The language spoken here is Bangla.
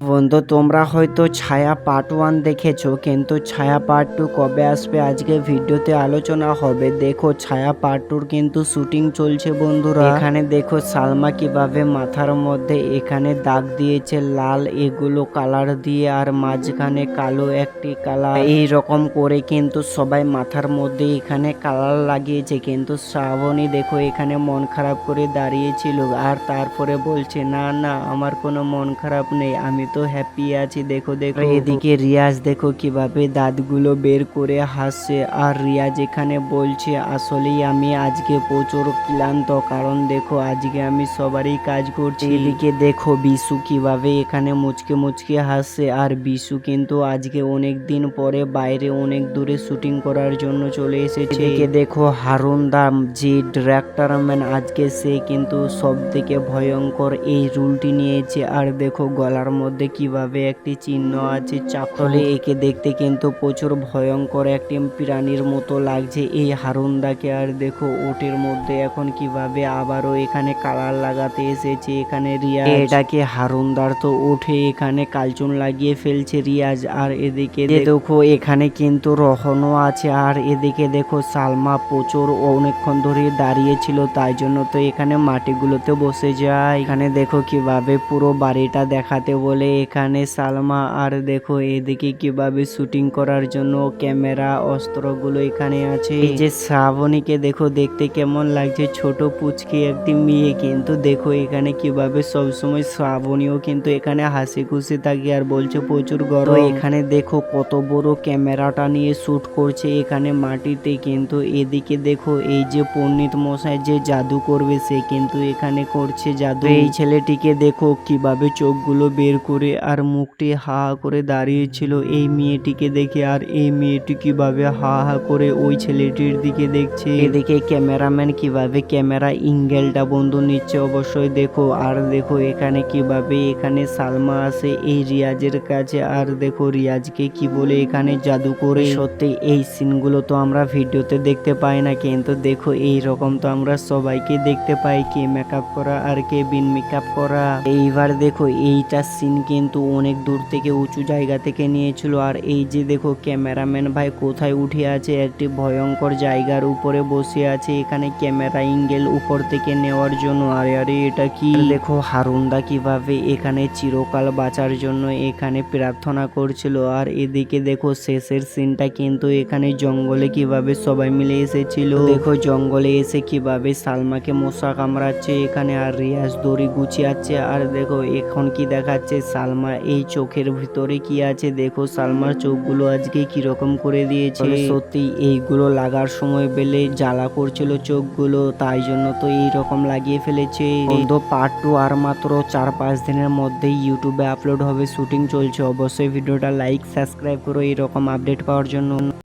বন্ধু, তোমরা হয়তো ছায়া পার্ট ওয়ান দেখেছ, কিন্তু ছায়া পার্ট টু কবে আসবে আজকে ভিডিওতে আলোচনা হবে। দেখো, ছায়া পার্ট টুর কিন্তু শুটিং চলছে বন্ধুরা। এখানে দেখো, সালমা কীভাবে মাথার মধ্যে এখানে দাগ দিয়েছে, লাল এগুলো কালার দিয়ে আর মাঝখানে কালো একটি কালার এই রকম করে কিন্তু সবাই মাথার মধ্যে এখানে কালার লাগিয়েছে, কিন্তু শ্রাবণী দেখো, এখানে মন খারাপ করে দাঁড়িয়েছিল। আর তারপরে বলছে, না না, আমার কোনো মন খারাপ নেই, আমি তো হ্যাপি আছি দেখো দেখো। এদিকে রিয়াজ দেখো কীভাবে দাঁতগুলো বের করে হাসছে। আর রিয়াজ এখানে বলছে আসলেই আমি আজকে প্রচুর ক্লান্ত কারণ দেখো আজকে আমি সবারই কাজ করছি। এদিকে দেখো বিশু কীভাবে এখানে মুচকে মুচকে হাসছে। আর বিশু কিন্তু আজকে অনেক দিন পরে বাইরে অনেক দূরে শুটিং করার জন্য চলে এসেছে। এদিকে দেখো হারুন দাম যে ডিরেক্টর ম্যান আজকে সে কিন্তু সব থেকে ভয়ঙ্কর এই রুলটি নিয়েছে। আর দেখো গলার মধ্যে কীভাবে একটি চিহ্ন আছে চাকলে একে দেখতে কিন্তু প্রচুর ভয়ঙ্কর একটি প্রাণীর মতো লাগছে। এই হারুনদাকে আর দেখো ওটের মধ্যে এখন কীভাবে আবারও এখানে কালার লাগাতে এসেছে এখানে রিয়াজ। এটাকে হারুনদার তো উঠে এখানে কালচুন লাগিয়ে ফেলছে রিয়াজ। আর এদিকে দেখো এখানে কিন্তু রহনও আছে। আর এদিকে দেখো সালমা প্রচুর অনেকক্ষণ ধরে দাঁড়িয়ে ছিল তাই জন্য তো এখানে মাটিগুলোতে বসে যায়। এখানে দেখো কীভাবে পুরো বাড়িটা দেখাতে বলে এখানে সালমা, আর দেখো এদিকে কীভাবে শুটিং করার জন্য ক্যামেরা, অস্ত্রগুলো এখানে আছে। এই যে শ্রাবণীকে দেখো, দেখতে কেমন লাগছে। ছোট পুচকি একটি মেয়ে, কিন্তু দেখো এখানে কীভাবে সবসময় শ্রাবণীও কিন্তু এখানে হাসি খুশি থাকে আর বলছে প্রচুর গরম। এখানে দেখো কত বড় ক্যামেরাটা নিয়ে শুট করছে এখানে মাটিতে, কিন্তু এদিকে দেখো এই যে পণ্ডিত মশাই যে জাদু করবে, সে কিন্তু এখানে করছে জাদু। এই ছেলেটিকে দেখো কীভাবে চোখগুলো বের করে আর মুখটি হা হা করে দাঁড়িয়েছিল। এই মেয়েটিকে দেখে আর এই মেয়েটি কীভাবে হা হা করে ওই ছেলেটির দিকে দেখছে? এদিকে ক্যামেরাম্যান, কীভাবে ক্যামেরা ইঙ্গেলটা বন্ধু নিচ্ছে অবশ্যই দেখো। আর দেখো এখানে কীভাবে এখানে সালমা আসে এই রিয়াজের কাছে। আর দেখো রিয়াজকে কি বলে এখানে জাদু করে। সত্যি এই সিনগুলো তো আমরা ভিডিওতে দেখতে পাই না, কিন্তু দেখো এই রকম তো আমরা সবাইকে দেখতে পাই। কে মেকআপ করা আর কে বিন মেকআপ করা। এইবার দেখো এইটা সিন কিন্তু অনেক দূর থেকে উঁচু জায়গা থেকে নিয়েছিল। আর এই যে দেখো, ক্যামেরাম্যান ভাই কোথায় উঠে আছে? একটি ভয়ঙ্কর জায়গার উপরে বসে আছে। এখানে ক্যামেরা ইঙ্গেল উপর থেকে নেওয়ার জন্য। আরে আরে, এটা কি? দেখো, হারুনদা কীভাবে এখানে চিরকাল বাঁচার জন্য এখানে প্রার্থনা করছিল। আর এদিকে দেখো, শেষের সিনটা কিন্তু এখানে জঙ্গলে কীভাবে সবাই মিলে এসেছিল। দেখো, জঙ্গলে এসে কীভাবে সালমাকে মশা কামড়াচ্ছে এখানে। আর রিয়াজ দড়ি গুছিয়াচ্ছে আর দেখো, এখন কি দেখাচ্ছে? সালমা এই চোখের ভিতরে কি আছে? দেখো, সালমার চোখগুলো আজকে কীরকম করে দিয়েছে। সত্যি, এইগুলো লাগার সময় বেলে জ্বালা করছিল চোখগুলো, তাই জন্য তো এইরকম লাগিয়ে ফেলেছে। বন্ধু পার্ট টু আর মাত্র চার পাঁচ দিনের মধ্যেই ইউটিউবে আপলোড হবে শুটিং চলছে। অবশ্যই ভিডিওটা লাইক সাবস্ক্রাইব করো এরকম আপডেট পাওয়ার জন্য।